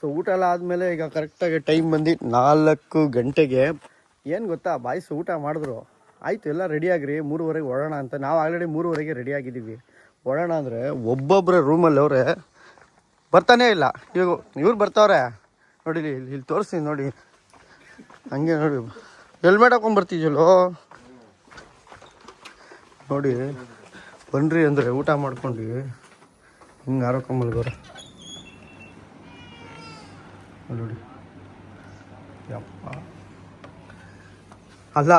So ಊಟ ಎಲ್ಲ ಆದಮೇಲೆ ಈಗ ಕರೆಕ್ಟಾಗಿ ಟೈಮ್ ಬಂದು ನಾಲ್ಕು ಗಂಟೆಗೆ, ಏನು ಗೊತ್ತಾ, ಬಾಯ್ಸ್ ಊಟ ಮಾಡಿದ್ರು. ಆಯಿತು, ಎಲ್ಲ ರೆಡಿ ಆಗ್ರಿ, ಮೂರುವರೆಗೆ ಹೊಡೋಣ ಅಂತ. ನಾವು ಆಲ್ರೆಡಿ ಮೂರುವರೆಗೆ ರೆಡಿ ಆಗಿದ್ದೀವಿ. ಹೊರಡೋಣ ಅಂದರೆ ಒಬ್ಬೊಬ್ಬರ ರೂಮಲ್ಲಿ ಅವರೇ ಬರ್ತಾನೆ ಇಲ್ಲ. ಇವಾಗ ಇವ್ರು ಬರ್ತಾವ್ರೆ. ನೋಡಿ, ಇಲ್ಲಿ ಇಲ್ಲಿ ತೋರಿಸ್ತೀನಿ ನೋಡಿ. ಹಂಗೆ ನೋಡಿ. ಹೆಲ್ಮೆಟ್ ಹಾಕೊಂಡ್ ಬರ್ತಿದ್ಯಲ್ಲೋ? ನೋಡಿ, ಬನ್ರಿ ಅಂದರೆ ಊಟ ಮಾಡ್ಕೊಂಡು ಹಿಂಗೆ ನೋಡಿ ಯಪ್ಪ. ಅಲ್ಲ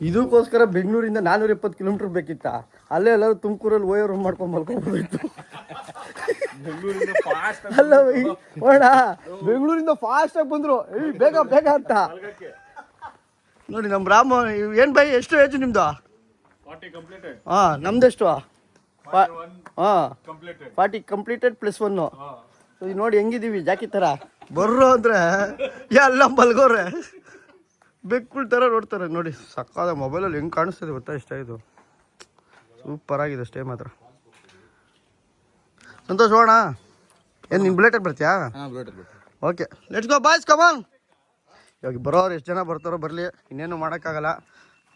ಇದಕ್ಕೋಸ್ಕರ ಬೆಂಗಳೂರಿಂದ ನಾನ್ನೂರ ಇಪ್ಪತ್ತು ಕಿಲೋಮೀಟ್ರ್ ಬೇಕಿತ್ತ? ಅಲ್ಲೇ ಎಲ್ಲರೂ ತುಮಕೂರಲ್ಲಿ ಓಯೋ ರೂಮ್ ಮಾಡ್ಕೊಂಡು ಮಲ್ಕೊಂಡ್ಬಿಡ್ತು ಅಲ್ಲ ಓಣ ಬೆಂಗಳೂರಿಂದ ಫಾಸ್ಟ್ ಆಗಿ ಬಂದ್ರು. ಏಯ್ ಬೇಗ ಬೇಗ ಅಂತ. ನೋಡಿ ನಮ್ಮ ರಾಮ ಏನ್ ಬೈ ಎಷ್ಟು ಏಜ್ ನಿಮ್ದು? ಹಾ ನಮ್ದೆಷ್ಟು? ಹಾ. ಫಾರ್ಟಿ ಕಂಪ್ಲೀಟೆಡ್ ಪ್ಲಸ್ ಒನ್ನು ನೋಡಿ ಹೆಂಗಿದೀವಿ ಜಾಕಿ ಥರ ಬರ್ರೋ ಅಂದ್ರೆ ಎಲ್ಲ ಮಲ್ಗೋರೆ. ಬೆಕ್ಕುಳ್ ಥರ ನೋಡ್ತಾರೆ ನೋಡಿ ಸಕ್ಕಾದ ಮೊಬೈಲಲ್ಲಿ ಹೆಂಗೆ ಕಾಣಿಸ್ತದೆ ಗೊತ್ತಾ ಇಷ್ಟ ಇದು. ಸೂಪರ್ ಆಗಿದೆ ಸ್ಟೇ ಮಾತ್ರ. ಸಂತೋಷ ಹೋಣ ಏನು ನಿನ್ ಬುಲೆಟಲ್ಲಿ ಬರ್ತೀಯಾ? Okay let's go boys come on ಇವಾಗ ಬರೋರು ಎಷ್ಟು ಜನ ಬರ್ತಾರೋ ಬರಲಿ ಇನ್ನೇನು ಮಾಡೋಕ್ಕಾಗಲ್ಲ.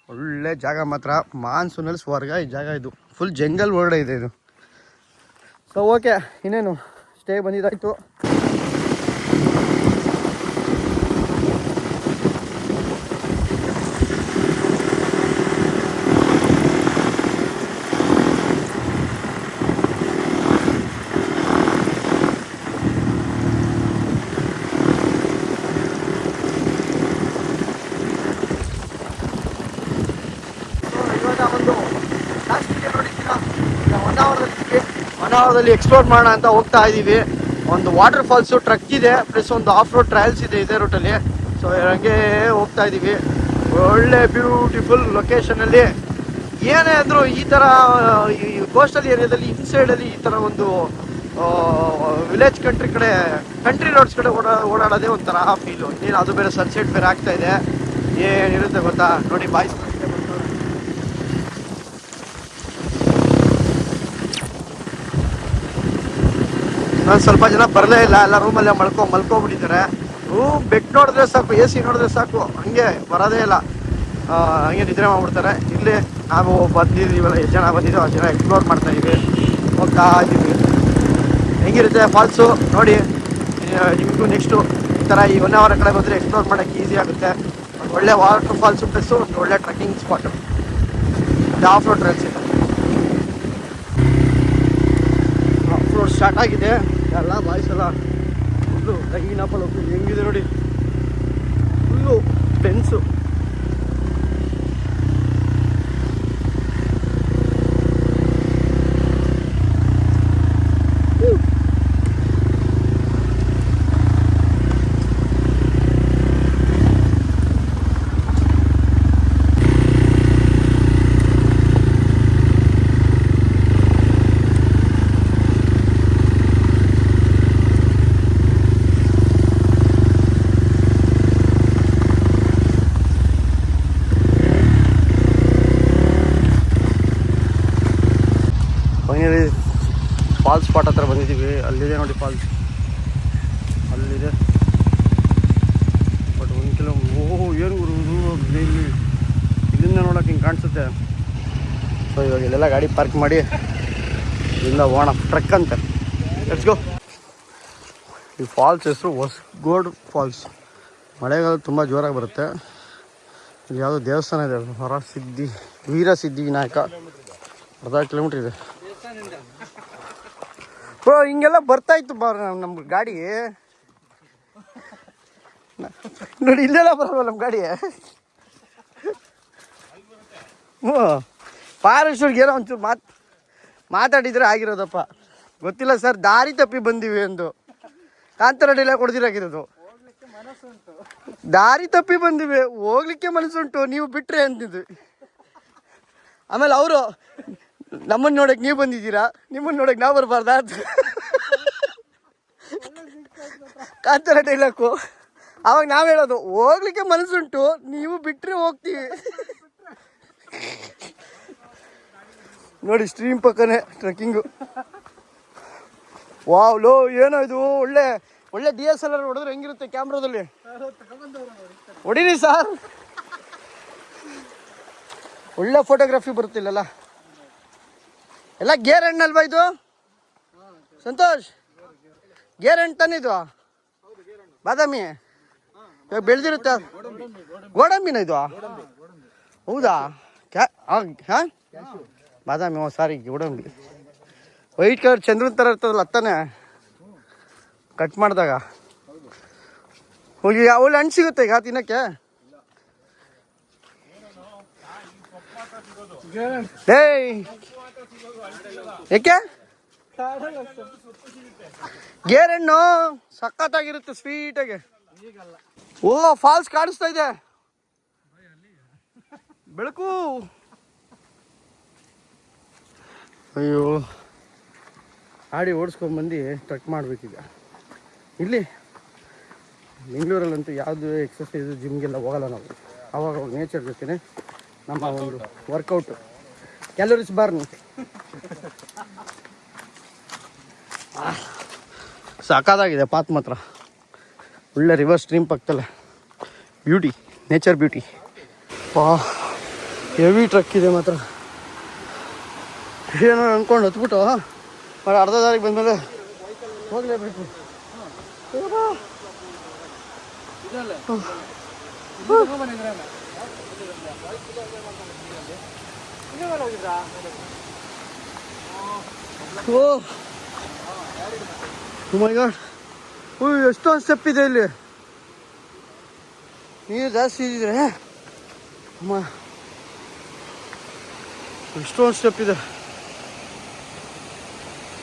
ಒಳ್ಳೆ ಜಾಗ ಮಾತ್ರ ಮಾನ್ಸೂನಲ್ಲಿ ಸ್ವರ್ಗ ಈ ಜಾಗ ಇದು. ಫುಲ್ ಜಂಗಲ್ ವರ್ಡ್ ಇದೆ ಇದು. ಸೊ ಓಕೆ ಇನ್ನೇನು ಸ್ಟೇ ಬಂದಿದ್ದಾಯ್ತು ಇವಾಗ ಒಂದು last video ನೋಡಿದ್ದೀರಾ? ಈಗ ಹೊನ್ನಾವರದಲ್ಲಿ ಹೊನ್ನಾವರದಲ್ಲಿ ಎಕ್ಸ್ಪ್ಲೋರ್ ಮಾಡೋಣ ಅಂತ ಹೋಗ್ತಾ ಇದ್ದೀವಿ. ಒಂದು ವಾಟರ್ ಫಾಲ್ಸು ಟ್ರಕ್ ಇದೆ ಪ್ಲಸ್ ಒಂದು ಆಫ್ ರೋಡ್ ಟ್ರಯಲ್ಸ್ ಇದೆ ಇದೇ ರೂಟಲ್ಲಿ ಸೊ ಹಂಗೆ ಹೋಗ್ತಾ ಇದ್ದೀವಿ. ಒಳ್ಳೆ ಬ್ಯೂಟಿಫುಲ್ ಲೊಕೇಶನಲ್ಲಿ ಏನೇ ಆದರೂ ಈ ಥರ ಈ ಕೋಸ್ಟಲ್ ಏರಿಯಾದಲ್ಲಿ ಇನ್ಸೈಡಲ್ಲಿ ಈ ಥರ ಒಂದು ವಿಲೇಜ್ ಕಂಟ್ರಿ ಕಡೆ ಕಂಟ್ರಿ ರೋಡ್ಸ್ ಕಡೆ ಓಡಾ, ಓಡಾಡೋದೇ ಒಂಥರ ಫೀಲು ಏನು ಅದು ಬೇರೆ ಸನ್ಸೆಟ್ ಬೇರೆ ಆಗ್ತಾ ಇದೆ. ಏನಿರುತ್ತೆ ಗೊತ್ತಾ? ನೋಡಿ ಬಾಯ್ಸ್ ನಾನು ಸ್ವಲ್ಪ ಜನ ಬರಲೇ ಇಲ್ಲ ಎಲ್ಲ ರೂಮಲ್ಲೇ ಮಲ್ಕೊ ಮಲ್ಕೊಂಡ್ಬಿಟ್ಟಿದ್ದಾರೆ ರೂಮ್ ಬೆಡ್ ನೋಡಿದ್ರೆ ಸಾಕು ಎ ಸಿ ನೋಡಿದ್ರೆ ಸಾಕು ಹಂಗೆ ಬರೋದೇ ಇಲ್ಲ. ಆ, ಹಂಗೆ ನಿದ್ರೆ ಮಾಡ್ಬಿಡ್ತಾರೆ. ಇಲ್ಲಿ ನಾವು ಬಂದಿದ್ದೀವಲ್ಲ ಎಷ್ಟು ಜನ ಬಂದಿದ್ದೀವಿ ಅಷ್ಟು ಜನ ಎಕ್ಸ್ಪ್ಲೋರ್ ಮಾಡ್ತಾ ಇದ್ದೀವಿ. ಹೋಗ್ತಾ ಇದ್ದೀವಿ. ಹೆಂಗಿರುತ್ತೆ ಫಾಲ್ಸು ನೋಡಿ ಆ, ನಿಮಗೂ ನೆಕ್ಸ್ಟು ಈ ಥರ ಈ ಒನ್ ಅವರ್ ಕಡೆ ಬಂದರೆ ಎಕ್ಸ್ಪ್ಲೋರ್ ಮಾಡೋಕ್ಕೆ ಈಸಿ ಆಗುತ್ತೆ. ಒಂದು ಒಳ್ಳೆ ವಾಟರ್ ಫಾಲ್ಸು ಪ್ಲಸ್ಸು ಒಂದು ಒಳ್ಳೆ trekking spot off road trails ಇದೆ. ಆಫ್ ರೋಡ್ ಸ್ಟಾರ್ಟ್ ಆಗಿದೆ. ಎಲ್ಲ ಬಾಯ್ಸ್ ಎಲ್ಲ ಫುಲ್ಲು ಕೈನಪ್ಪಲ್ ಹೋಗ್ತೀವಿ ಹೆಂಗಿದೆ ನೋಡಿ. Full tense finally falls spot ಹತ್ರ ಬಂದಿದ್ದೀವಿ ಅಲ್ಲಿದೆ ನೋಡಿ ಫಾಲ್ಸ್ ಅಲ್ಲಿದೆ. ಬಟ್ ಒಂದು ಕಿಲೋ ಓಹೋ ಏನು ಗುರು ಇಲ್ಲಿ ಇಲ್ಲಿಂದ ನೋಡೋಕೆ ಹಿಂಗೆ ಕಾಣಿಸುತ್ತೆ. ಸೊ ಇವಾಗ ಇಲ್ಲೆಲ್ಲ ಗಾಡಿ ಪಾರ್ಕ್ ಮಾಡಿ ಇಲ್ಲಿಂದ ಓಣ ಟ್ರಕ್ ಅಂತ. ಲೆಟ್ಸ್ ಗೋ ಈ ಫಾಲ್ಸ್ ಹೆಸರು ಹೊಸಗೋಡ್ ಫಾಲ್ಸ್ ಮಳೆಗಾಲ ತುಂಬ ಜೋರಾಗಿ ಬರುತ್ತೆ. ಇಲ್ಲಿ ಯಾವುದೋ ದೇವಸ್ಥಾನ ಇದೆ ಹೊರ ಸಿದ್ಧಿ ವೀರ ಸಿದ್ಧಿ ವಿನಾಯಕ. ಅರ್ಧ ಕಿಲೋಮೀಟ್ರ್ ಇದೆ. ಬ್ರೋ ಹಿಂಗೆಲ್ಲ ಬರ್ತಾ ಇತ್ತು ಬಾರ ನಮ್ಮ ಗಾಡಿ. ನೋಡಿ, ಇಲ್ಲೆಲ್ಲ ಬರಲ್ವ ನಮ್ಮ ಗಾಡಿ? ಹ್ಞೂ ಪಾರೇಶ್ವರ್ಗೆ ಏನೋ ಒಂಚೂರು ಮಾತು ಮಾತಾಡಿದ್ರೆ ಆಗಿರೋದಪ್ಪ. ಗೊತ್ತಿಲ್ಲ ಸರ್, ದಾರಿ ತಪ್ಪಿ ಬಂದೀವಿ ಎಂದು. ಕಾಂತಾರ ಡಿಲ ಕೊಡ್ದಿರಾಗಿರೋದು. ದಾರಿ ತಪ್ಪಿ ಬಂದಿವೆ. ಹೋಗ್ಲಿಕ್ಕೆ ಮನಸ್ಸುಂಟು, ನೀವು ಬಿಟ್ರೆ ಅಂತಿದ್ವಿ ಆಮೇಲೆ ಅವರು ನಮ್ಮನ್ನ ನೋಡಕ್ ನೀವು ಬಂದಿದ್ದೀರಾ? ನಿಮ್ಮನ್ನ ನೋಡಕ್ ನಾವು ಬರಬಾರ್ದ ಕಾತರ ಡೈಲಾಕು ಅವಾಗ ನಾವು ಹೇಳೋದು, ಹೋಗ್ಲಿಕ್ಕೆ ಮನಸ್ಸುಂಟು ನೀವು ಬಿಟ್ಟರೆ ಹೋಗ್ತೀವಿ. ನೋಡಿ ಸ್ಟ್ರೀಮ್ ಪಕ್ಕನೇ ಟ್ರೆಕ್ಕಿಂಗು ವಾವ್ ಲೋ, ಏನೋ ಇದು, ಒಳ್ಳೆ ಒಳ್ಳೆ ಡಿ ಎಸ್ ಎಲ್ ಆರ್ ಹೊಡೆದ್ರೆ ಹೆಂಗಿರುತ್ತೆ ಕ್ಯಾಮ್ರಾದಲ್ಲಿ? ಹೊಡೀರಿ ಸರ್. ಒಳ್ಳೆ ಫೋಟೋಗ್ರಫಿ ಬರುತ್ತಿಲ್ಲಲ್ಲ? ಎಲ್ಲ ಗೇರ್ ಹಣ್ಣಲ್ವಾ ಇದು? ಸಂತೋಷ್, ಗೇರ್ ಹಣ್ಣು ತಾನೆ ಇದು ಬಾದಾಮಿ? ಇವಾಗ ಬೆಳೆದಿರುತ್ತೆ? ಗೋಡಂಬಿನ ಇದು ಹೌದಾ? ಕ್ಯಾ ಹಾಂ? ಬಾದಾಮಿ, ಓ, ಸಾರಿ, ಗೋಡಂಬಿ. ವೈಟ್ ಕಲರ್ ಚಂದ್ರನ ಥರ ಇರ್ತದಲ್ಲ, ಅತ್ತಾನೆ. ಕಟ್ ಮಾಡಿದಾಗ. ಹೋಗಿ ಒಳ್ಳೆ ಹಣ್ಣು ಸಿಗುತ್ತೆ ಈಗ ತಿನ್ನೋಕ್ಕೆ? ಏಯ್! ಏಕೆ? ಗೇರ್ ಹಣ್ಣು ಸಖತ್ತಾಗಿರುತ್ತೆ ಸ್ವೀಟಾಗಿ. ಓ ಫಾಲ್ಸ್ ಕಾಣಿಸ್ತಾ ಇದೆ. ಬೆಳಕು. ಅಯ್ಯೋ. ಆಡಿ ಓಡಿಸ್ಕೊಂಬಂದು ಟ್ರಕ್ ಮಾಡಬೇಕೀಗ. ಇಲ್ಲಿ. ಬೆಂಗಳೂರಲ್ಲಂತೂ ಯಾವುದು ಎಕ್ಸಸೈಸು ಜಿಮ್ಗೆಲ್ಲ ಹೋಗಲ್ಲ ನಾವು. ಅವಾಗ ನೇಚರ್ ಜೊತೆ ನಮ್ಮ ಒಂದು ವರ್ಕೌಟ್ ಕ್ಯಾಲೋರೀಸ್ ಬರ್ನ್ ಸಾಕಾದಾಗಿದೆ ಪಾತ್ ಮಾತ್ರ. ಒಳ್ಳೆ ರಿವರ್ ಸ್ಟ್ರೀಮ್ ಪಕ್ಕದಲ್ಲ ಬ್ಯೂಟಿ ನೇಚರ್ ಬ್ಯೂಟಿ ಪಾ ಹೆವಿ ಟ್ರಕ್ ಇದೆ ಮಾತ್ರ. ಏನೋ ಅಂದ್ಕೊಂಡು ಹತ್ಬಿಟ್ಟು ಮಾಡಿ ಅರ್ಧ ದಾರಿಗೆ ಬಂದಮೇಲೆ ಹೋಗಲೇಬೇಕು ಓ ಮೈ ಗಾಡ್ ಓ ಎಷ್ಟೊಂದು ಸ್ಟೆಪ್ ಇದೆ ಇಲ್ಲಿ ನೀರು ಜಾಸ್ತಿ ಇದ್ರೆ ಅಮ್ಮ ಎಷ್ಟೊಂದು ಸ್ಟೆಪ್ ಇದೆ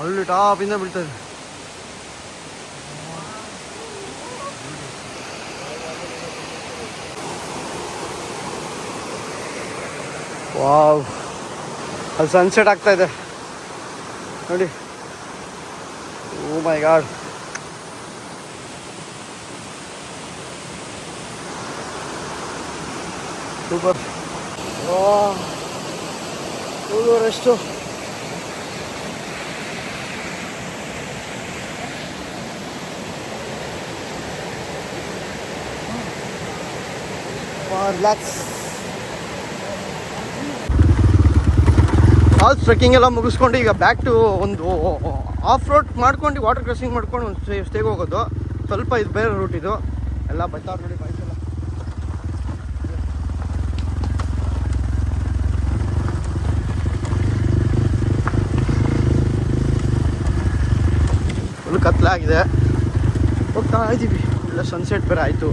ಅಲ್ಲಿ ಟಾಪಿಂದ ಬೀಳ್ತದೆ ವಾವ್ ಅಲ್ಲಿ ಸನ್ಸೆಟ್ ಆಗ್ತಾ ಇದೆ. ನೋಡಿ. ಓ ಮೈ ಗಾಡ್ ಸೂಪರ್ ಎಷ್ಟು ರಿಲ್ಯಾಕ್ಸ್ ಹಾಲ್ಸ್ ಟ್ರೆಕ್ಕಿಂಗ್ ಎಲ್ಲ ಮುಗಿಸ್ಕೊಂಡು ಈಗ ಬ್ಯಾಕ್ ಟು ಒಂದು ಆಫ್ ರೋಡ್ ಮಾಡ್ಕೊಂಡು ವಾಟರ್ ಕ್ರಾಸಿಂಗ್ ಮಾಡ್ಕೊಂಡು ಒಂದು ಸ್ಟೇ ಸ್ಟೇಗೆ ಹೋಗೋದು. ಸ್ವಲ್ಪ ಇದು ಬೇರೆ ರೂಟ್ ಇದು. ಎಲ್ಲ ಬೈತಾರೆ ನೋಡಿ ಬೈಕ್ ಎಲ್ಲ. ಫುಲ್ ಕತ್ಲಾಗಿದೆ. ಹೋಗ್ತಾ ಇದ್ದೀವಿ ಎಲ್ಲ ಸನ್ಸೆಟ್ ಬೇರೆ ಆಯಿತು.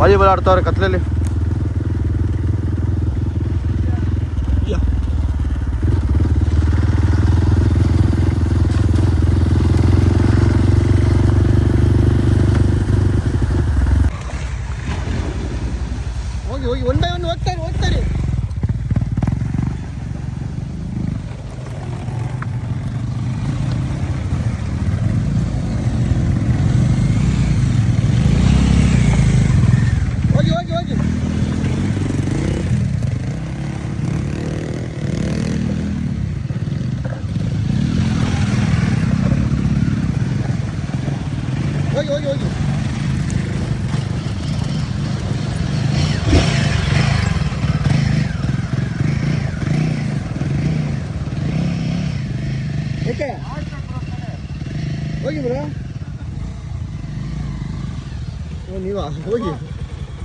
ವಾಲಿಬಾಲ್ ಆಡ್ತಾವ್ರೆ ಕತ್ಲಲ್ಲಿ ಹೋಗಿ ಹೋಗಿ ಒನ್ ಬೈ ಒನ್ ಹೋಗ್ತಾರೆ ಹೋಗ್ತಾರೆ ಹೋಗಿ ಹೋಗಿ ಹೋಗಿ ಹೋಗಿ ಹೋಗಿ ಹೋಗಿ ಏಕೆ ಹೋಗಿ ಬ್ರೋ ಓ ನೀವಾ ಹೋಗಿ